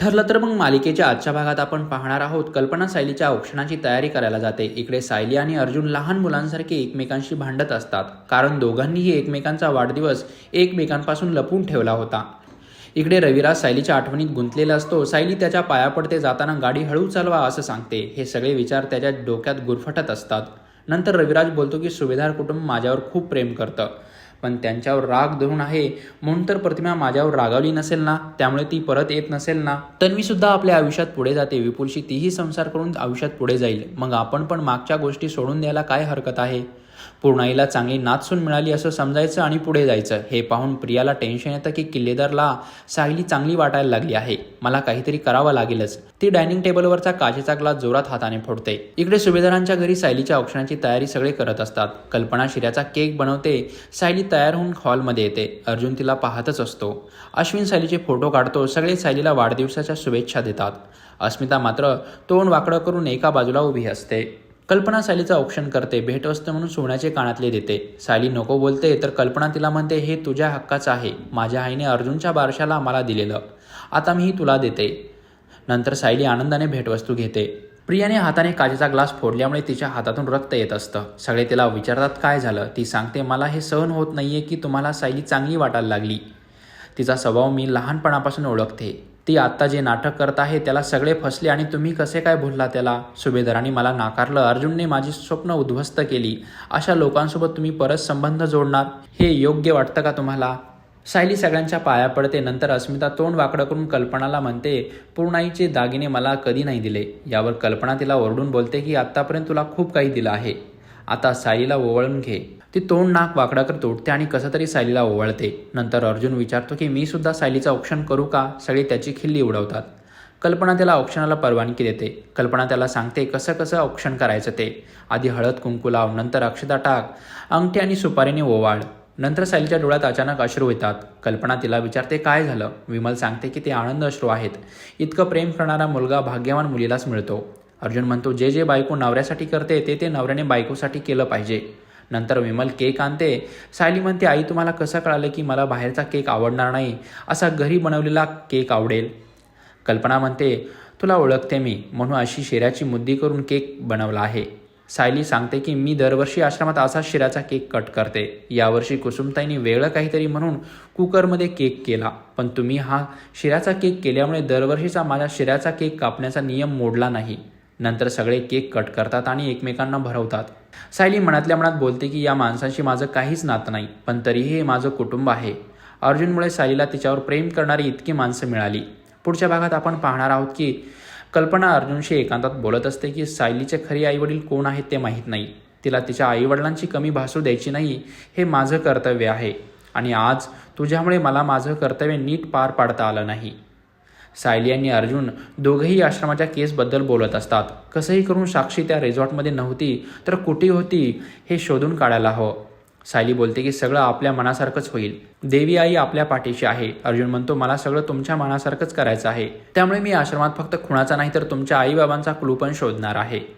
ठरलं तर मग मालिकेच्या आजच्या भागात आपण पाहणार आहोत. कल्पना सायलीच्या औक्षणाची तयारी करायला जाते. इकडे सायली आणि अर्जुन लहान मुलांसारखे एकमेकांशी भांडत असतात. कारण दोघांनीही एकमेकांचा वाढदिवस एकमेकांपासून लपून ठेवला होता. इकडे रविराज सायलीच्या आठवणीत गुंतलेला असतो. सायली त्याच्या पाया पडते जाताना गाडी हळू चालवा असं सांगते. हे सगळे विचार त्याच्या डोक्यात गुरफटत असतात. नंतर रविराज बोलतो की सुभेदार कुटुंब माझ्यावर खूप प्रेम करतं. पण त्यांच्यावर राग धरून आहे. म्हणून तर प्रतिमा माझ्यावर रागावली नसेल ना? त्यामुळे ती परत येत नसेल ना? तन्वी सुद्धा आपल्या आयुष्यात पुढे जाते. विपुलशी तीही संसार करून आयुष्यात पुढे जाईल. मग आपण पण मागच्या गोष्टी सोडून द्यायला काय हरकत आहे? पूर्णाईला चांगली नाचसून मिळाली असं समजायचं आणि पुढे जायचं. हे पाहून प्रियाला टेन्शन येतं की किल्लेदारला सायली चांगली वाटायला लागली आहे. मला काहीतरी करावं लागेलच. ती डायनिंग टेबलवरचा काचेचा ग्लास जोरात हाताने फोडते. इकडे सुभेदारांच्या घरी सायलीच्या औक्षणाची तयारी सगळे करत असतात. कल्पना शिऱ्याचा केक बनवते. सायली तयार होऊन हॉलमध्ये येते. अर्जुन तिला पाहतच असतो. अश्विन सायलीचे फोटो काढतो. सगळे सायलीला वाढदिवसाच्या शुभेच्छा देतात. अस्मिता मात्र तोंड वाकडं करून एका बाजूला उभी असते. कल्पना सायलीचं औक्षण करते भेटवस्तू म्हणून सोन्याचे कानातले देते. सायली नको बोलते तर कल्पना तिला म्हणते हे तुझ्या हक्काचं आहे. माझ्या आईने अर्जुनच्या बारशाला मला दिलेलं. आता मी तुला देते. नंतर सायली आनंदाने भेटवस्तू घेते. प्रियाने हाताने काचेचा ग्लास फोडल्यामुळे तिच्या हातातून रक्त येत असतं. सगळे तिला विचारतात काय झालं? ती सांगते मला हे सहन होत नाहीये की तुम्हाला सायली चांगली वाटायला लागली. तिचा स्वभाव मी लहानपणापासून ओळखते. ती आत्ता जे नाटक करत आहे त्याला सगळे फसले आणि तुम्ही कसे काय भुलला त्याला? सुभेदारांनी मला नाकारलं. अर्जुनने माझी स्वप्न उद्ध्वस्त केली. अशा लोकांसोबत तुम्ही परत संबंध जोडणार? हे योग्य वाटतं का तुम्हाला? सायली सगळ्यांच्या पाया पडते. नंतर अस्मिता तोंड वाकडं करून कल्पनाला म्हणते पूर्णाईचे दागिने मला कधी नाही दिले. यावर कल्पना तिला ओरडून बोलते की आत्तापर्यंत तुला खूप काही दिलं आहे. आता सायलीला ओवळून घे. ती तोंड नाक वाकडा करतो उठते आणि कसं तरी सायलीला ओवाळते. नंतर अर्जुन विचारतो की मी सुद्धा सायलीचं औक्षण करू का? सगळे त्याची खिल्ली उडवतात. कल्पना त्याला औक्षणाला परवानगी देते. कल्पना त्याला सांगते कसं कसं औक्षण करायचं ते? आधी हळद कुंकू लाव नंतर अक्षता टाक. अंगठी आणि सुपारीने ओवाळ. नंतर सायलीच्या डोळ्यात अचानक अश्रू येतात. कल्पना तिला विचारते काय झालं? विमल सांगते की ते आनंद अश्रू आहेत. इतकं प्रेम करणारा मुलगा भाग्यवान मुलीलाच मिळतो. अर्जुन म्हणतो जे जे बायको नवऱ्यासाठी करते ते ते नवऱ्याने बायकोसाठी केलं पाहिजे. नंतर विमल केक आणते. सायली म्हणते आई तुम्हाला कसं कळालं की मला बाहेरचा केक आवडणार नाही? असा घरी बनवलेला केक आवडेल. कल्पना म्हणते तुला ओळखते मी म्हणून अशी शिऱ्याची मुद्दी करून केक बनवला आहे. सायली सांगते की मी दरवर्षी आश्रमात असा शिराचा केक कट करते. यावर्षी कुसुमताईंनी वेगळं काहीतरी म्हणून कुकरमध्ये केक केला. पण तुम्ही हा शिऱ्याचा केक केल्यामुळे दरवर्षीचा माझ्या शिऱ्याचा केक कापण्याचा नियम मोडला नाही. नंतर सगळे केक कट करतात आणि एकमेकांना भरवतात. सायली मनातल्या मनात बोलते की या माणसाशी माझं काहीच नातं नाही पण तरीही हे माझं कुटुंब आहे. अर्जुनमुळे सायलीला तिच्यावर प्रेम करणारी इतकी माणसं मिळाली. पुढच्या भागात आपण पाहणार आहोत की कल्पना अर्जुनशी एकांतात बोलत असते की सायलीचे खरे आईवडील कोण आहेत ते माहीत नाही. तिला तिच्या आईवडिलांची कमी भासू द्यायची नाही हे माझं कर्तव्य आहे. आणि आज तुझ्यामुळे मला माझं कर्तव्य नीट पार पाडता आलं नाही. सायली आणि अर्जुन दोघंही आश्रमाच्या केसबद्दल बोलत असतात. कसंही करून साक्षी त्या रिझॉर्टमध्ये नव्हती तर कुठे होती हे शोधून काढायला हवं. सायली बोलते की सगळं आपल्या मनासारखंच होईल. देवी आई आपल्या पाठीशी आहे. अर्जुन म्हणतो मला सगळं तुमच्या मनासारखंच करायचं आहे. त्यामुळे मी आश्रमात फक्त खुणाचा नाही तर तुमच्या आईबाबांचा क्लू पण शोधणार आहे.